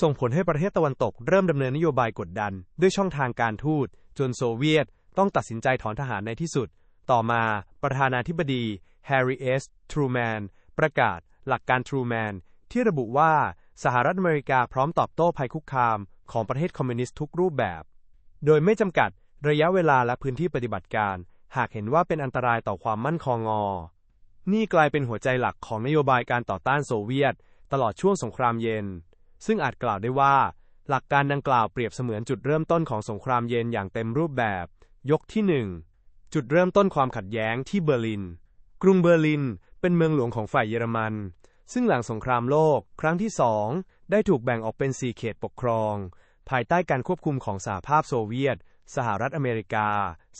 ส่งผลให้ประเทศตะวันตกเริ่มดำเนินนโยบายกดดัน ด้วยช่องทางการทูต จนโซเวียต ต้องตัดสินใจถอนทหารในที่สุด ต่อมาประธานาธิบดีแฮร์รี่เอสทรูแมนประกาศ หลักการทรูแมนที่ระบุว่าสหรัฐอเมริกาพร้อมตอบโต้ภัยคุกคามของประเทศคอมมิวนิสต์ทุกรูปแบบ โดยไม่จำกัดระยะเวลาและพื้นที่ปฏิบัติการ หากเห็นว่าเป็นอันตรายต่อความมั่นคงงอ นี่กลายเป็นหัวใจหลักของนโยบายการต่อต้านโซเวียต ตลอดช่วงสงครามเย็น ซึ่งอาจกล่าวได้ว่า หลักการดังกล่าวเปรียบเสมือนจุดเริ่มต้นของสงครามเย็นอย่างเต็มรูปแบบ ยกที่ 1 จุดเริ่มต้นความขัดแย้งที่เบอร์ลิน กรุงเบอร์ลิน เป็นเมืองหลวงของฝ่ายเยอรมัน ซึ่งหลังสงครามโลก ครั้งที่สองได้ถูกแบ่งออกเป็นสี่เขตปกครอง ภายใต้การควบคุมของสหภาพโซเวียต สหรัฐอเมริกา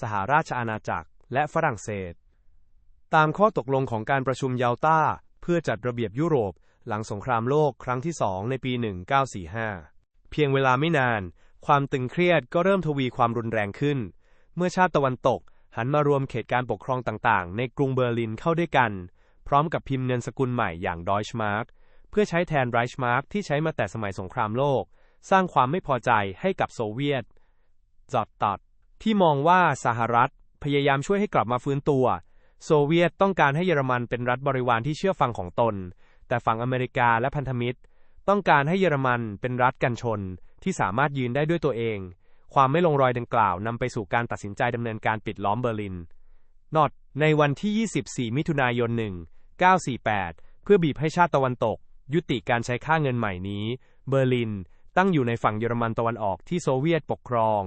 สหราชอาณาจักร และฝรั่งเศส ตามข้อตกลงของการประชุมยาลตาเพื่อจัดระเบียบยุโรป หลังสงครามโลกครั้งที่สองในปี 1945 เพียงเวลาไม่นาน ความตึงเครียดก็เริ่มทวีความรุนแรงขึ้น เมื่อชาติตะวันตกหันมารวมเขตการปกครองต่างๆ ในกรุงเบอร์ลินเข้าด้วยกัน พร้อมกับพิมพ์เงินสกุลใหม่อย่างดอยช์มาร์กเพื่อใช้แทนไรช์มาร์กที่ใช้มาแต่สมัยสงครามโลก สร้างความไม่พอใจให้กับโซเวียตจอดตัด ที่มองว่าสหรัฐพยายามช่วยให้กลับมาฟื้นตัว โซเวียตต้องการให้เยอรมันเป็นรัฐบริวารที่เชื่อฟังของตน แต่ฝั่งอเมริกาและพันธมิตร ต้องการให้เยอรมันเป็นรัฐกันชนที่สามารถยืนได้ด้วยตัวเอง ความไม่ลงรอยดังกล่าวนำไปสู่การตัดสินใจดำเนินการปิดล้อมเบอร์ลิน นอตในวันที่ 24 มิถุนายน 1948 เพื่อบีบให้ชาติตะวันตก ยุติการใช้ค่าเงินใหม่นี้ เบอร์ลิน ตั้งอยู่ในฝั่งเยอรมันตะวันออกที่โซเวียตปกครอง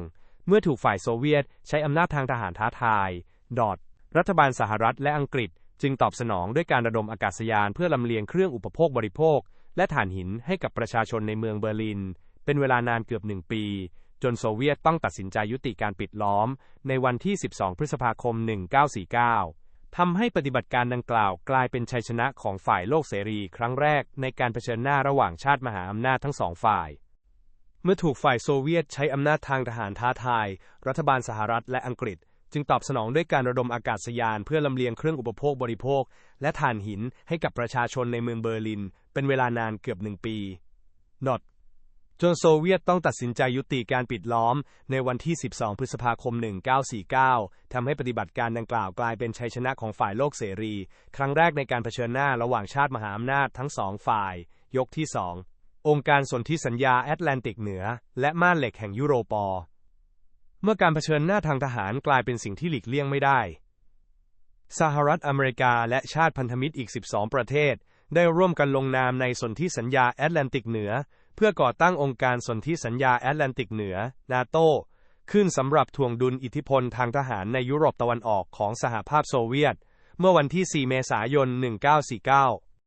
เมื่อถูกฝ่ายโซเวียตใช้อำนาจทางทหารท้าทาย ดอทรัฐบาลสหรัฐและอังกฤษ จึงตอบสนองด้วยการระดมอากาศยานเพื่อลำเลียงเครื่องอุปโภคบริโภค และถ่านหินให้กับประชาชนในเมืองเบอร์ลิน เป็นเวลานานเกือบหนึ่งปี จนโซเวียตต้องตัดสินใจยุติการปิดล้อม ในวันที่ 12 พฤษภาคม 1949 ทำให้ปฏิบัติการดังกล่าวกลายเป็นชัยชนะของฝ่ายโลกเสรีครั้งแรกในการเผชิญหน้าระหว่างชาติมหาอำนาจทั้งสองฝ่ายเมื่อถูกฝ่ายโซเวียตใช้อำนาจทางทหารท้าทาย รัฐบาลสหรัฐและอังกฤษ จึงตอบสนองด้วยการระดมอากาศยานเพื่อลำเลียงเครื่องอุปโภคบริโภค และถ่านหินให้กับประชาชนในเมืองเบอร์ลิน เป็นเวลานานเกือบหนึ่งปีนอตจนโซเวียตต้องตัดสินใจยุติการปิดล้อม ในวันที่ 12 พฤษภาคม 1949 ทำให้ปฏิบัติการดังกล่าวกลายเป็นชัยชนะของฝ่ายโลกเสรี ครั้งแรกในการเผชิญหน้าระหว่างชาติมหาอำนาจทั้งสองฝ่าย ยกที่ 2 องค์การสนธิสัญญาแอตแลนติกเหนือ และม่านเหล็กแห่งยุโรปอ มื่อการเผชิญหน้าทางทหารกลายเป็นสิ่งที่หลีกเลี่ยงไม่ได้ สหรัฐอเมริกาและชาติพันธมิตรอีก 12 ประเทศ ได้ร่วมกันลงนามในสนธิสัญญาแอตแลนติกเหนือ เพื่อก่อตั้งองค์การสนธิสัญญาแอตแลนติกเหนือ นาโตขึ้นสำหรับทวงดุลอิทธิพลทางทหารในยุโรปตะวันออกของสหภาพโซเวียต เมื่อวันที่ 4 เมษายน 1949